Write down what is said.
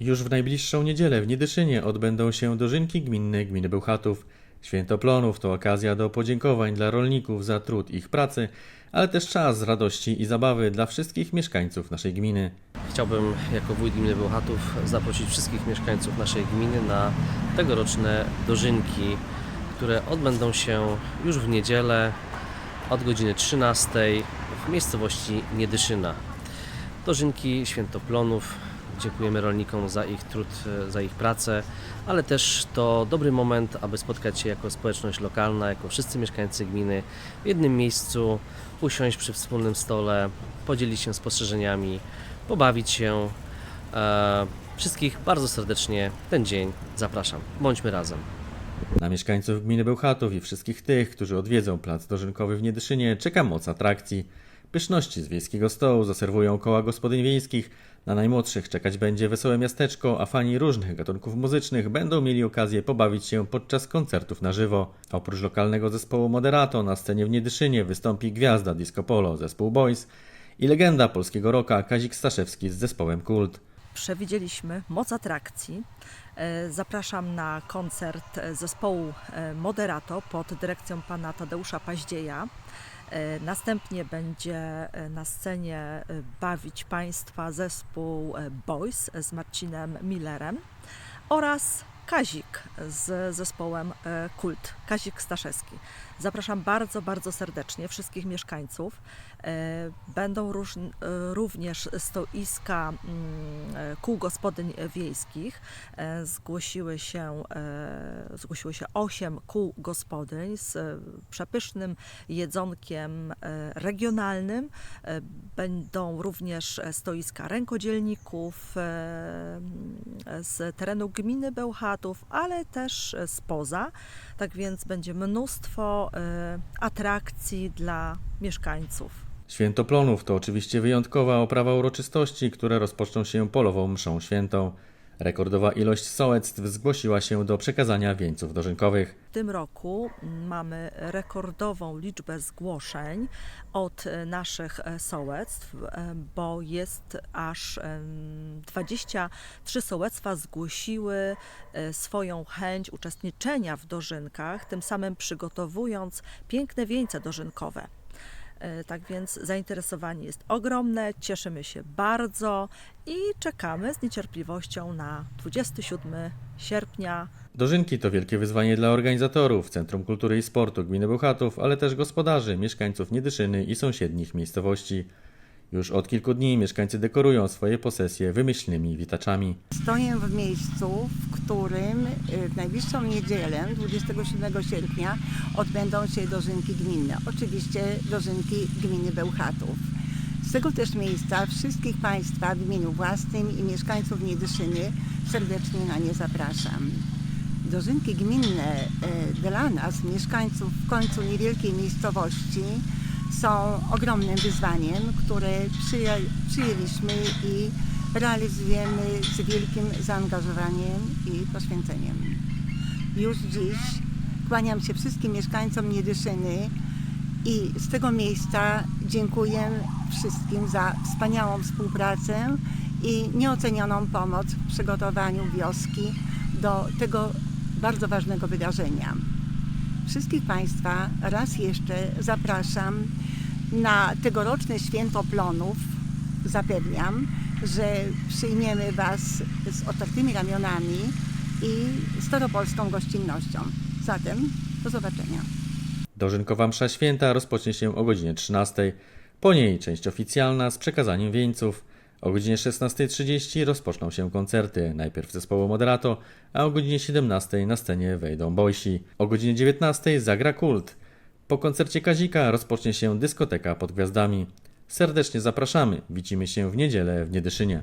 Już w najbliższą niedzielę w Niedyszynie odbędą się dożynki gminne gminy Bełchatów. Święto Plonów to okazja do podziękowań dla rolników za trud ich pracy, ale też czas radości i zabawy dla wszystkich mieszkańców naszej gminy. Chciałbym jako wójt gminy Bełchatów zaprosić wszystkich mieszkańców naszej gminy na tegoroczne dożynki, które odbędą się już w niedzielę od godziny 13 w miejscowości Niedyszyna. Dożynki Świętoplonów. Dziękujemy rolnikom za ich trud, e, za ich pracę, ale też to dobry moment, aby spotkać się jako społeczność lokalna, jako wszyscy mieszkańcy gminy w jednym miejscu, usiąść przy wspólnym stole, podzielić się spostrzeżeniami, pobawić się. E, wszystkich bardzo serdecznie ten dzień zapraszam. Bądźmy razem. Na mieszkańców gminy Bełchatów i wszystkich tych, którzy odwiedzą plac dożynkowy w Niedyszynie, czeka moc atrakcji. Pyszności z wiejskiego stołu zaserwują koła gospodyń wiejskich, na najmłodszych czekać będzie wesołe miasteczko, a fani różnych gatunków muzycznych będą mieli okazję pobawić się podczas koncertów na żywo. Oprócz lokalnego zespołu Moderato na scenie w Niedyszynie wystąpi gwiazda disco polo, zespół Boys i legenda polskiego rocka Kazik Staszewski z zespołem Kult. Przewidzieliśmy moc atrakcji. E, Zapraszam na koncert zespołu e, Moderato pod dyrekcją pana Tadeusza Paździeja. E, Następnie będzie na scenie bawić Państwa zespół Boys z Marcinem Millerem oraz Kazik z zespołem e, Kult, Kazik Staszewski. Zapraszam bardzo, bardzo serdecznie wszystkich mieszkańców. E, Będą e, również stoiska mm, kół gospodyń wiejskich. Zgłosiły się, zgłosiło się 8 kół gospodyń z przepysznym jedzonkiem regionalnym. Będą również stoiska rękodzielników z terenu gminy Ale też e, spoza. Tak więc będzie mnóstwo e, atrakcji dla mieszkańców. Święto Plonów to oczywiście wyjątkowa oprawa uroczystości, które rozpoczną się polową mszą świętą. Rekordowa ilość sołectw zgłosiła się do przekazania wieńców dożynkowych. W tym roku mamy rekordową liczbę zgłoszeń od naszych sołectw, bo jest aż em, 23 sołectwa zgłosiły e, swoją chęć uczestniczenia w dożynkach, tym samym przygotowując piękne wieńce dożynkowe. E, Tak więc zainteresowanie jest ogromne, cieszymy się bardzo i czekamy z niecierpliwością na 27 sierpnia Dożynki to wielkie wyzwanie dla organizatorów, Centrum Kultury i Sportu Gminy Bełchatów, ale też gospodarzy, mieszkańców Niedyszyny i sąsiednich miejscowości. Już od kilku dni mieszkańcy dekorują swoje posesje wymyślnymi witaczami. Stoję w miejscu, w którym y, w najbliższą niedzielę, 27 sierpnia, odbędą się dożynki gminne. Oczywiście dożynki gminy Bełchatów. Z tego też miejsca wszystkich Państwa w imieniu własnym i mieszkańców Niedyszyny serdecznie na nie zapraszam. Dożynki gminne y, dla nas, mieszkańców w końcu niewielkiej miejscowości, są ogromnym wyzwaniem, które przyję, przyjęliśmy i realizujemy z wielkim zaangażowaniem i poświęceniem. Już dziś kłaniam się wszystkim mieszkańcom Niedyszyny i z tego miejsca dziękuję wszystkim za wspaniałą współpracę i nieocenioną pomoc w przygotowaniu wioski do tego bardzo ważnego wydarzenia. Wszystkich Państwa raz jeszcze zapraszam na tegoroczne święto plonów. Zapewniam, że przyjmiemy Was z otwartymi ramionami i staropolską gościnnością. Zatem do zobaczenia. Dożynkowa msza święta rozpocznie się o godzinie 13. Po niej część oficjalna z przekazaniem wieńców. O godzinie 16.30 rozpoczną się koncerty, najpierw zespołu Moderato, a o godzinie 17.00 na scenie wejdą Boysi. O godzinie 19.00 zagra Kult. Po koncercie Kazika rozpocznie się dyskoteka pod gwiazdami. Serdecznie zapraszamy, widzimy się w niedzielę w Niedyszynie.